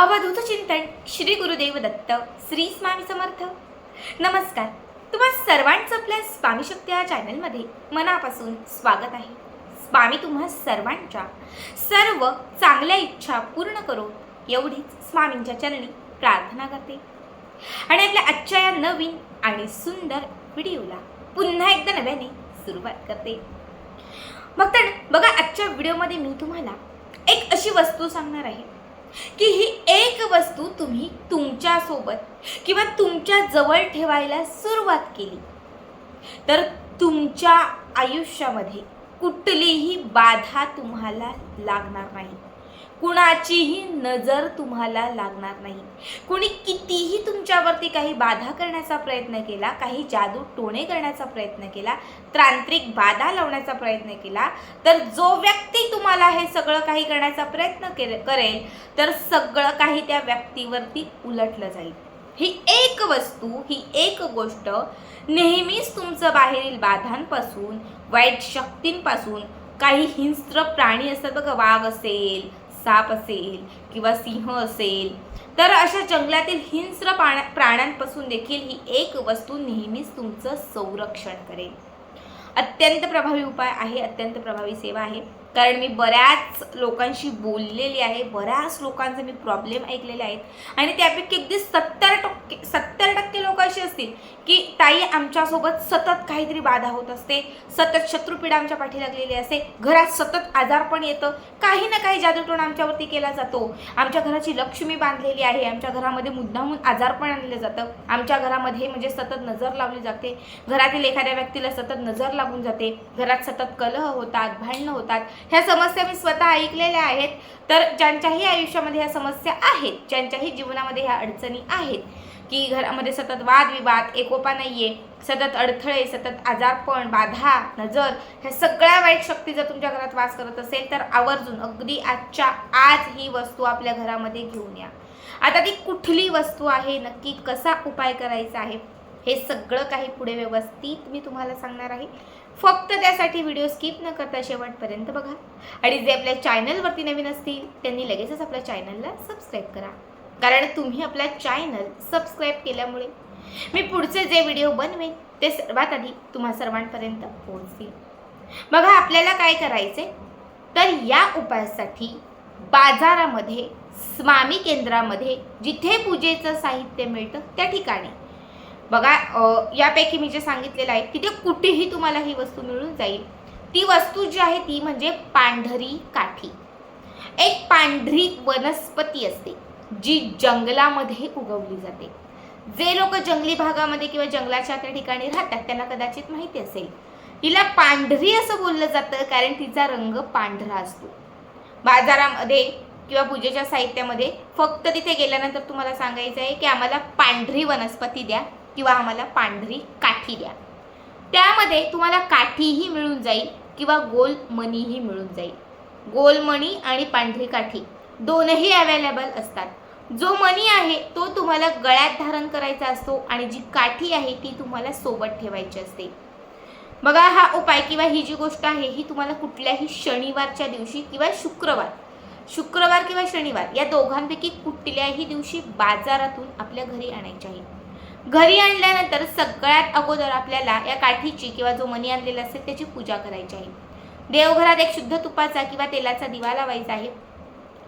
अवधूत चिंतन श्री गुरुदेव दत्त श्री स्वामी समर्थ. नमस्कार. तुम्हा सर्वांचं आपल्या स्वामी शक्ती या चॅनलमध्ये मनापासून स्वागत आहे. स्वामी तुम्हा सर्वांच्या सर्व चांगल्या इच्छा पूर्ण करो एवढीच स्वामींच्या चरणी प्रार्थना करते. आणि आपल्या आजच्या या नवीन आणि सुंदर व्हिडिओला पुन्हा एकदा नव्याने सुरुवात करते. मग तर बघा आजच्या व्हिडिओमध्ये मी तुम्हाला एक अशी वस्तू सांगणार आहे की ही वस्तू तुम्ही तुमच्यासोबत किंवा तुमच्या जवळ ठेवायला सुरुवात केली. तर तुमच्या आयुष्यामध्ये कुठलीही बाधा तुम्हाला लागणार नाही. कुणाचीही नजर तुम्हाला लागणार नाही. कुणी कितीही तुमच्यावरती काही बाधा करण्याचा प्रयत्न केला काही जादू टोणे करण्याचा प्रयत्न केला तांत्रिक बाधा लावण्याचा प्रयत्न केला तर जो व्यक्ती तुम्हाला हे सगळं काही करण्याचा प्रयत्न करेल तर सगळं काही त्या व्यक्तीवरती उलटलं जाईल. ही एक वस्तू ही एक गोष्ट नेहमीच तुमचं बाहेरील बाधांपासून वाईट शक्तींपासून काही हिंस्त्र प्राणी असतात बघा वाघ असेल साप असेल किंवा सिंह असेल तर अशा जंगलातील हिंस्र प्राण्या प्राण्यांपासून देखील ही एक वस्तू नेहमीच तुमचं संरक्षण करेल. अत्यंत प्रभावी उपाय आहे अत्यंत प्रभावी सेवा आहे. कारण मी बऱ्याच लोकांशी बोललेली आहे बऱ्याच लोकांचे मी प्रॉब्लेम ऐकलेले आहेत. आणि त्यापैकी अगदी सत्तर टक्के सत्तर टक्के लोक अशी असतील की ताई आमच्यासोबत सतत काहीतरी बाधा होत असते सतत शत्रुपीडा आमच्या पाठी लागलेली असते घरात सतत आजारपण येतं काही ना काही जादूटोण आमच्यावरती केला जातो. आमच्या घराची लक्ष्मी बांधलेली आहे आमच्या घरामध्ये मुद्दामून आजारपण आणलं जातं. आमच्या घरामध्ये म्हणजे सतत नजर लावली जाते. घरातील एखाद्या व्यक्तीला सतत नजर लागून जाते. घरात सतत कलह होतात भांडणं होतात. ह्या समस्या मी स्वतः ऐकलेल्या आहेत. तर ज्यांच्याही आयुष्यामध्ये ह्या समस्या आहेत ज्यांच्याही जीवनामध्ये ह्या अडचणी आहेत की घरामध्ये सतत वादविवाद एकोपा नाही आहे सतत अडथळे सतत आजारपण बाधा नजर ह्या सगळ्या वाईट शक्ती जर तुमच्या घरात वास करत असेल तर आवर्जून अगदी आजच्या आज ही वस्तू आपल्या घरामध्ये घेऊन या. आता ती कुठली वस्तू आहे नक्की कसा उपाय करायचा आहे हे सगळं काही पुढे व्यवस्थित मी तुम्हाला सांगणार आहे. फक्त त्यासाठी व्हिडिओ स्किप न करता शेवटपर्यंत बघा. आणि जे आपल्या चॅनलवरती नवीन असतील त्यांनी लगेचच आपल्या चॅनलला सबस्क्राईब करा. कारण तुम्ही आपला चॅनल सबस्क्राईब केल्यामुळे मी पुढचे जे व्हिडिओ बनवेन ते सर्वात आधी तुम्हा सर्वांपर्यंत पोहोचतील. बघा आपल्याला काय करायचे तर या उपायासाठी बाजारामध्ये स्वामी केंद्रामध्ये जिथे पूजेचं साहित्य मिळतं त्या ठिकाणी बघा यापैकी मी जे सांगितलेलं आहे तिथे कुठेही तुम्हाला ही वस्तू मिळून जाईल. ती वस्तू जी आहे ती म्हणजे पांढरी काठी. एक पांढरी वनस्पती असते जी जंगलामध्ये उगवली जाते. जे लोक जंगली भागामध्ये किंवा जंगलाच्या त्या ठिकाणी राहतात त्यांना कदाचित माहिती असेल. तिला पांढरी असं बोललं जातं कारण तिचा रंग पांढरा असतो. बाजारामध्ये किंवा पूजेच्या साहित्यामध्ये फक्त तिथे गेल्यानंतर तुम्हाला सांगायचं आहे की आम्हाला पांढरी वनस्पती द्या. किंवा आम्हाला पांढरी काठी द्या. त्यामध्ये तुम्हाला काठीही मिळून जाईल किंवा गोल मणीही मिळून जाईल. गोल मणी आणि पांढरी काठी दोनही अवेलेबल असतात. जो मणी आहे तो तुम्हाला गळ्यात धारण करायचा असतो आणि जी काठी आहे ती तुम्हाला सोबत ठेवायची असते. बघा हा उपाय किंवा ही जी गोष्ट आहे ही तुम्हाला कुठल्याही शनिवारच्या दिवशी किंवा शुक्रवार शुक्रवार किंवा शनिवार या दोघांपैकी कुठल्याही दिवशी बाजारातून आपल्या घरी आणायची आहे. घरी आणल्यानंतर सगळ्यात अगोदर आपल्याला या काठीची किंवा जो मणी आणलेला असेल त्याची पूजा करायची आहे. देवघरात एक शुद्ध तुपाचा किंवा तेलाचा दिवा लावायचा आहे.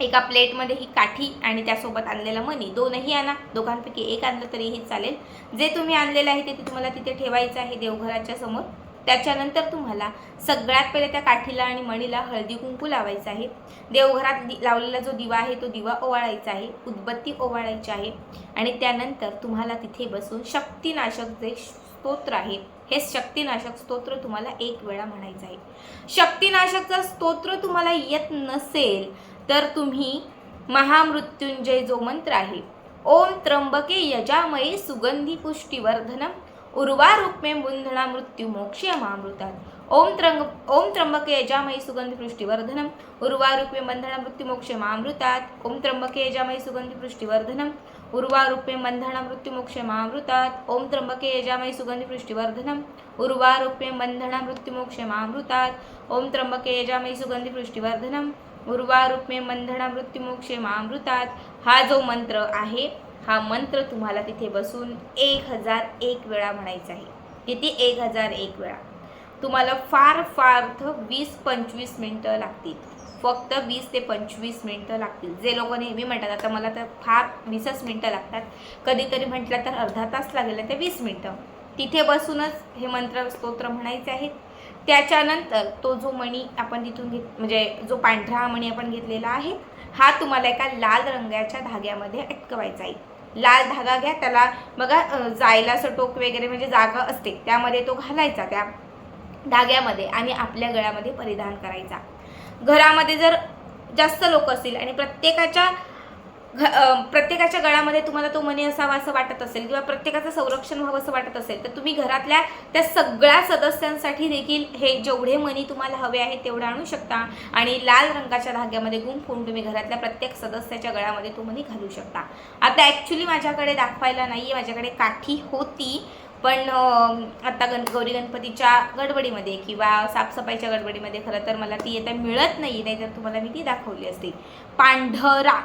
एका प्लेटमध्ये ही काठी आणि त्यासोबत आणलेला मणी दोनही आणा. दोघांपैकी एक आणलं तरीही चालेल. जे तुम्ही आणलेलं आहे ते तुम्हाला तिथे ठेवायचं आहे देवघराच्या समोर. त्याच्यानंतर तुम्हाला सगळ्यात पहिले त्या काठीला आणि मणीला हळदी कुंकू लावायचं आहे. देवघरात दि लावलेला जो दिवा आहे तो दिवा ओवाळायचा आहे. उदबत्ती ओवाळायची आहे. आणि त्यानंतर तुम्हाला तिथे बसून शक्तिनाशक जे स्तोत्र आहे हे शक्तिनाशक स्तोत्र तुम्हाला एक वेळा म्हणायचं आहे. शक्तीनाशकचं स्तोत्र तुम्हाला येत नसेल तर तुम्ही महामृत्युंजय जो मंत्र आहे ओम त्र्यंबके यजामये सुगंधी पुष्टीवर्धनम उर्वारूपमे बुंधना मृत्यु मोक्ष मामृतात ओम त्रंग ओम त्र्यंबके यजामयी सुगंधी पुष्टिवर्धनम। उर्वारूपे बंधना मृत्यु मोक्ष मामृतात ओम त्र्यंबके यजामयी सुगंधी पुष्टिवर्धनम। उर्वारूपे बंधना मृत्यु मोक्ष मामृतात ओम त्र्यंबके यजामयी सुगंधी पुष्टिवर्धनम। उर्वारूपे बंधना मृत्यु मोक्ष मामृतात ओम त्र्यंबके यजामयी सुगंधी पुष्टिवर्धनम। उर्वारूपे बंधना मृत्यु मोक्ष मामृतात हा जो मंत्र आहे हा मंत्र तुम्हाला तिथे बसून एक हजार एक वेळा म्हणायचा आहे. किती? एक हजार एक वेळा. तुम्हाला फार फार वीस पंचवीस मिनटं लागतील. फक्त वीस ते पंचवीस मिनटं लागतील. जे लोक नेहमी म्हणतात आता मला तर फार वीसच मिनटं लागतात. कधीतरी म्हटलं तर अर्धा तास लागेल ते वीस मिनटं. तिथे बसूनच हे मंत्र स्तोत्र म्हणायचे आहेत. त्याच्यानंतर तो जो मणी आपण तिथून घेत म्हणजे जो पांढरा मणी आपण घेतलेला आहे हा तुम्हाला एका लाल रंगाच्या धाग्यामध्ये अटकवायचा आहे. लाल धागा घ्या त्याला बघा जायला असं टोक वगैरे म्हणजे जागा असते. त्यामध्ये तो घालायचा त्या धाग्यामध्ये आणि आपल्या गळ्यामध्ये परिधान करायचा. घरामध्ये जर जास्त लोक असतील आणि प्रत्येकाच्या घ प्रत्येकाच्या गळ्यामध्ये तुम्हाला तो मनी असावा असं वाटत असेल किंवा प्रत्येकाचं संरक्षण व्हावं असं वाटत असेल तर तुम्ही घरातल्या त्या सगळ्या सदस्यांसाठी देखील हे जेवढे मनी तुम्हाला हवे आहेत तेवढे आणू शकता. आणि लाल रंगाच्या धाग्यामध्ये गुंफून तुम्ही घरातल्या प्रत्येक सदस्याच्या गळ्यामध्ये तो मनी घालू शकता. आता ॲक्च्युली माझ्याकडे दाखवायला नाही आहे माझ्याकडे काठी होती. पण आता गण गौरी गणपतीच्या गडबडीमध्ये किंवा साफसफाईच्या गडबडीमध्ये खरं तर मला ती आता मिळत नाही नाही तर तुम्हाला मी ती दाखवली असती. पांढरा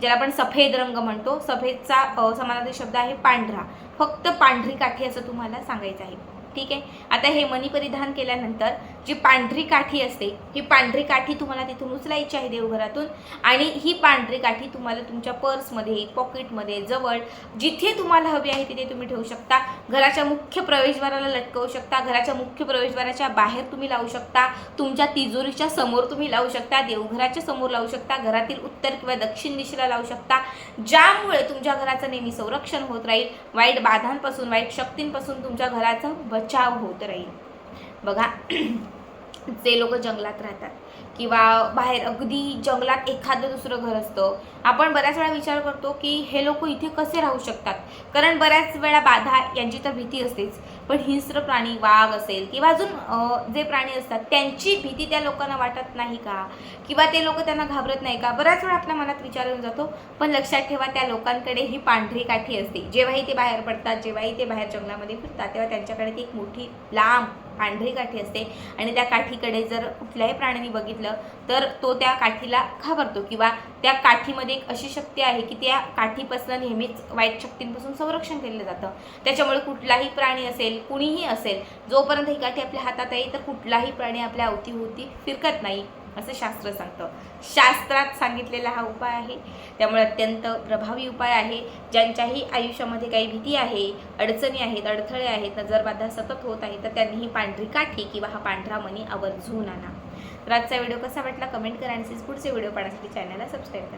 ज्याला आपण सफेद रंग म्हणतो. सफेदचा समानार्थी शब्द आहे पांढरा. फक्त पांढरी काठी असं तुम्हाला सांगायचं आहे. ठीक आहे? आता हे मणी परिधान केल्यानंतर जी पांढरी काठी असते ही पांढरी काठी तुम्हाला तिथून उचलायची आहे देवघरातून आणि ही पांढरी काठी तुम्हाला तुमच्या पर्समध्ये पॉकेटमध्ये जवळ जिथे तुम्हाला हवी आहे तिथे तुम्ही ठेवू शकता. घराच्या मुख्य प्रवेशद्वाराला लटकवू शकता. घराच्या मुख्य प्रवेशद्वाराच्या बाहेर तुम्ही लावू शकता. तुमच्या तिजोरीच्या समोर तुम्ही लावू शकता. देवघराच्या समोर लावू शकता. घरातील उत्तर किंवा दक्षिण दिशेला लावू शकता. ज्यामुळे तुमच्या घराचं नेहमी संरक्षण होत राहील. वाईट बाधांपासून वाईट शक्तींपासून तुमच्या घराचा बचाव होत राहील. बघा जे लोक जंगलात राहतात किंवा बाहेर अगदी जंगलात एखादं दुसरं घर असतं आपण बऱ्याच वेळा विचार करतो की हे लोक इथे कसे राहू शकतात? कारण बऱ्याच वेळा बाधा यांची तर भीती असतेच. पण हिंस्र प्राणी वाघ असेल किंवा अजून जे प्राणी असतात त्यांची भीती त्या लोकांना वाटत नाही का? किंवा ते लोक त्यांना घाबरत नाही का? बऱ्याच वेळा आपल्या मनात विचार येऊन जातो पण लक्षात ठेवा त्या लोकांकडे ही पांढरी काठी असते. जेव्हाही ते बाहेर पडतात जेव्हाही ते बाहेर जंगलामध्ये फिरतात तेव्हा त्यांच्याकडे ती एक मोठी लांब पांढरी काठी असते आणि त्या काठीकडे जर कुठल्याही प्राण्याने बघितलं तर तो त्या काठीला घाबरतो किंवा त्या काठीमध्ये एक अशी शक्ती आहे की त्या काठीपासून नेहमीच वाईट शक्तींपासून संरक्षण केलं जातं. त्याच्यामुळे कुठलाही प्राणी असेल कुणीही असेल जोपर्यंत ही काठी आपल्या हातात आहे तर कुठलाही प्राणी आपल्या अवतीभोवती फिरकत नाही. असं शास्त्र सांगतं. शास्त्रात सांगितलेला हा उपाय आहे. त्यामुळे अत्यंत प्रभावी उपाय आहे. ज्यांच्याही आयुष्यामध्ये काही भीती आहे अडचणी आहेत अडथळे आहेत नजरबाधा सतत होत आहे तर त्यांनी ही पांढरी काठी किंवा हा पांढरा मणी आवर्जून आणा. तर आजचा व्हिडिओ कसा वाटला? कमेंट करा आणि पुढचे व्हिडिओ पाहण्यासाठी चॅनलला सबस्क्राईब करा.